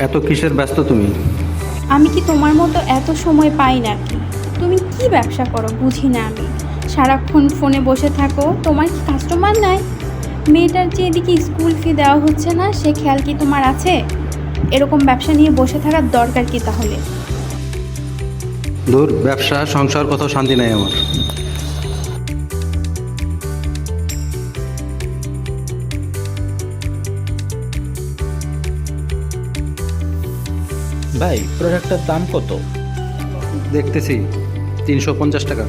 এত কিসের ব্যস্ত তুমি? আমি কি তোমার মতো এত সময় পাই নাকি তুমি কি ব্যবসা করো বুঝি না আমি। সারাক্ষণ ফোনে বসে থাকো তোমার কি কাস্টমার নাই? মেয়েটার যে এদিকে স্কুল ফি দেওয়া হচ্ছে না সে খেয়াল কি তোমার আছে? এরকম ব্যবসা নিয়ে বসে থাকার দরকার কি তাহলে? দূর ব্যবসা সংসার কোথাও শান্তি নাই আমার। ভাই প্রোডাক্টটার দাম কত? দেখতেছি তিনশো পঞ্চাশ টাকা।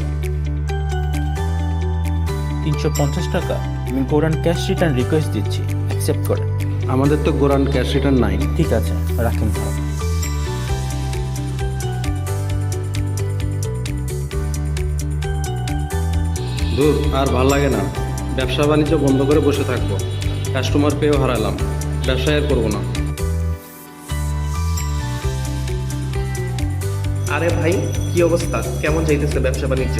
তিনশো পঞ্চাশ টাকা? আমি গোরান ক্যাশ রিটার্ন রিকোয়েস্ট দিচ্ছি অ্যাকসেপ্ট করেন আমাদের তো গোরান ক্যাশ রিটার্ন নাই। ঠিক আছে রাখেন ভালো দূর আর ভালো লাগে না। ব্যবসা বাণিজ্য বন্ধ করে বসে থাকব। কাস্টমার পেয়েও হারালাম। ব্যবসায় আর করব না। আরে ভাই কি অবস্থা? কেমন যাইতেছে ব্যবসা বাণিজ্য?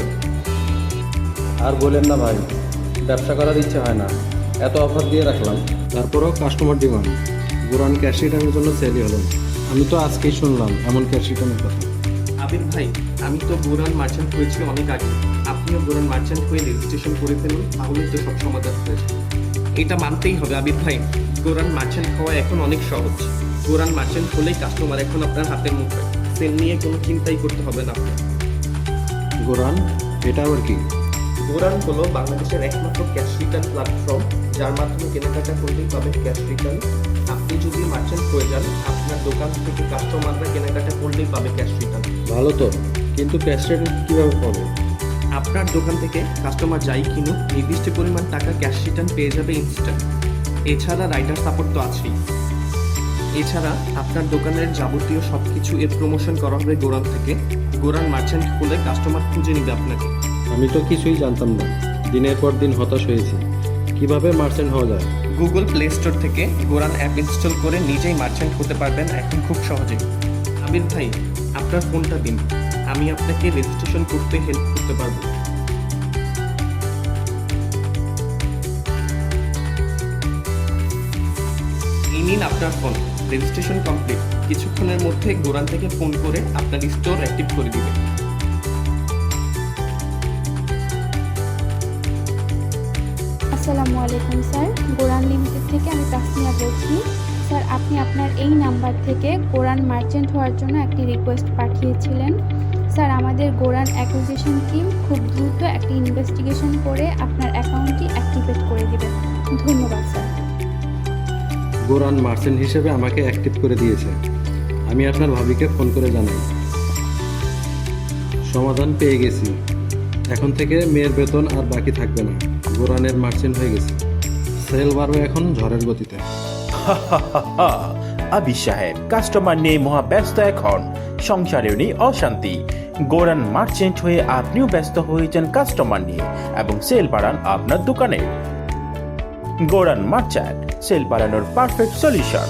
আর বলেন না ভাই ব্যবসা করার ইচ্ছে হয় না। এত অফার দিয়ে রাখলাম। তারপরেও কাস্টমার ডিমান্ড গোরান ক্যাশ রিটার্নের জন্য সেলই হলো আমি তো আজকেই শুনলাম এমন ক্যাশ রিটার্নের কথা। আবির ভাই আমি তো গোরান মার্চেন্ট হয়েছি অনেক আগে। আপনিও গোরান মার্চেন্ট হয়ে রেজিস্ট্রেশন করে ফেলুন তাহলেই তো সব সমাধান হয়ে যাবে। এটা মানতেই হবে আবির ভাই। গোরান মার্চেন্ট হওয়া এখন অনেক সহজ। গোরান মার্চেন্ট হলেই কাস্টমার এখন আপনার হাতের মুঠোয়। সেল নিয়ে কোনো চিন্তাই করতে হবে না। গোরান এটা আবার কি? গোরান হলো বাংলাদেশের একমাত্র ক্যাশ রিটার্ন প্ল্যাটফর্ম যার মাধ্যমে কেনাকাটা করলেই পাবেন ক্যাশ রিটার্ন আপনি যদি মার্চেন্ট হয়ে যান আপনার দোকান থেকে কাস্টমাররা কেনাকাটা করলেই পাবে ক্যাশ রিটার্ন ভালো তো কিন্তু ক্যাশ রিটার্ন কীভাবে পাবে আপনার দোকান থেকে কাস্টমার যাই কিনুক নির্দিষ্ট পরিমাণ টাকা ক্যাশ রিটার্ন পেয়ে যাবে ইনস্ট্যান্ট এছাড়া রাইডার সাপোর্ট তো আছেই। এছাড়া আপনার দোকানের যাবতীয় সব কিছু এর প্রমোশন করা হবে গোরান থেকে। গোরান মার্চেন্ট খুলে কাস্টমার খুঁজে নিবে আপনাকে। আমি তো কিছুই জানতাম না। দিনের পর দিন হতাশ হয়েছি। কীভাবে মার্চেন্ট হওয়া যায়? গুগল প্লে স্টোর থেকে গোরান অ্যাপ ইনস্টল করে নিজেই মার্চেন্ট হতে পারবেন এখন খুব সহজেই আবির ভাই আপনার ফোনটা দিন। আমি আপনাকে রেজিস্ট্রেশন করতে হেল্প করতে পারব। এই নিন আপনার ফোন রেজিস্ট্রেশন কমপ্লিট, কিছুক্ষণের মধ্যে গোরান থেকে ফোন করে আপনার স্টোর অ্যাক্টিভ করে দিবে। আসসালামু আলাইকুম, স্যার। গোরান লিমিটেড থেকে আমি তাসমিয়া বলছি। স্যার, আপনি আপনার এই নাম্বার থেকে গোরান মার্চেন্ট হওয়ার জন্য একটি রিকোয়েস্ট পাঠিয়েছিলেন। স্যার, আমাদের গোরান অ্যাকুইজিশন টিম খুব দ্রুত একটি ইনভেস্টিগেশন করে আপনার অ্যাকাউন্টটি অ্যাক্টিভেট করে দেবে। ধন্যবাদ, স্যার। গোরান মার্চেন্ট হিসেবে আমাকে অ্যাক্টিভ করে দিয়েছে। আমি আপনার ভাবিকে ফোন করে জানাই। সমাধান পেয়ে গেছি। এখন থেকে মেয়ের বেতন আর বাকি থাকবে না। গোরানের মার্চেন্ট হয়ে গেছে। সেল বাড়বে এখন ঝড়ের গতিতে। আবি সাহেব কাস্টমার নিয়ে মহা ব্যস্ত এখন। সংসারেও নেই অশান্তি। গোরান মার্চেন্ট হয়ে আপনিও ব্যস্ত হয়েছেন কাস্টমার নিয়ে এবং সেল বাড়ান আপনার দোকানে। গোরান মার্চেন্ট সেল বাড়ানোর পারফেক্ট সলিউশন